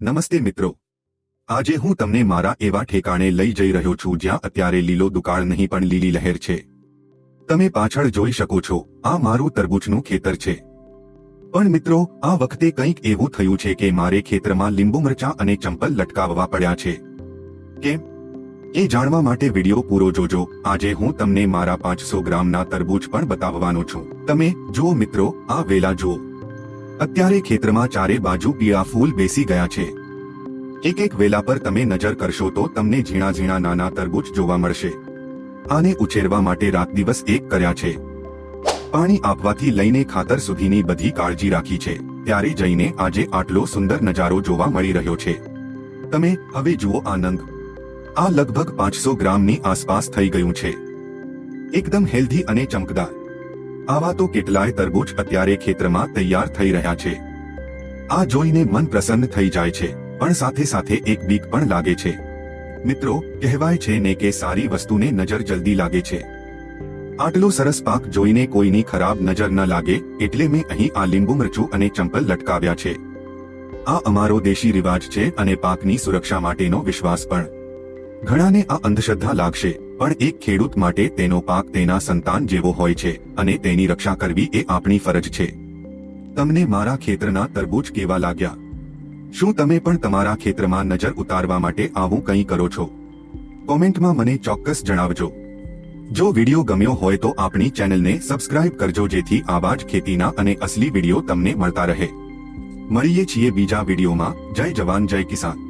નમસ્તે મિત્રો. આજે હું તમને મારા એવા ઠેકાણે લઈ જઈ રહ્યો છું જ્યાં અત્યારે લીલો દુકાળ નહીં પણ લીલી લહેર છે. તમે પાછળ જોઈ શકો છો, આ મારું તરબૂચનું ખેતર છે. પણ મિત્રો, આ વખતે કંઈક એવું થયું છે કે મારે ખેતરમાં લીંબુ મરચાં અને ચંપલ લટકાવવા પડ્યા છે. કેમ? એ જાણવા માટે વીડિયો પૂરો જોજો. આજે હું તમને મારા પાંચસો ગ્રામના તરબૂચ પણ બતાવવાનો છું. તમે જુઓ મિત્રો, આ વેલા જુઓ. અત્યારે ખેતરમાં ચારે બાજુ પીળા ફૂલ બેસી ગયા છે. એક એક વેલા પર તમે નજર કરશો તો તમને ઝીણા ઝીણા નાના તરબૂચ જોવા મળશે. આને ઉછેરવા માટે રાત દિવસ એક કર્યા છે. પાણી આપવાથી લઈને ખાતર સુધીની બધી કાળજી રાખી છે. ત્યારે જઈને આજે આટલો સુંદર નજારો જોવા મળી રહ્યો છે. તમે હવે જુઓ આનંદ. આ લગભગ પાંચસો ગ્રામની આસપાસ થઈ ગયું છે. એકદમ હેલ્ધી અને ચમકદાર. આવા તો કેટલાય તરબૂચ અત્યારે ખેતરમાં તૈયાર થઈ રહ્યા છે. આ જોઈને મન પ્રસન્ન થઈ જાય છે, પણ સાથે સાથે એક બીક પણ લાગે છે. મિત્રો, કહેવાય છે ને કે સારી વસ્તુને નજર જલ્દી લાગે છે. આટલો સરસ પાક જોઈને કોઈની ખરાબ નજર ન લાગે, એટલે મેં અહીં આ લીંબુ મરચું અને ચંપલ લટકાવ્યા છે. આ અમારો દેશી રિવાજ છે અને પાકની સુરક્ષા માટેનો વિશ્વાસ પણ. ઘણાને આ અંધશ્રદ્ધા લાગશે. પણ એક ખેડૂત માટે તેનો પાક તેના સંતાન જેવો હોય છે અને તેની રક્ષા કરવી એ આપણી ફરજ છે. તમને મારા ખેતરના તરબૂચ કેવા લાગ્યા? શું તમે પણ તમારા ખેતરમાં નજર ઉતારવા માટે આવું કંઈ કરો છો? કોમેન્ટમાં મને ચોક્કસ જણાવજો. જો વીડિયો ગમ્યો હોય તો આપણી ચેનલને સબસ્ક્રાઇબ કરજો જેથી આવા જ ખેતીના અને અસલી વીડિયો તમને મળતા રહે. મળીએ છીએ બીજા વિડીયોમાં. જય જવાન, જય કિસાન.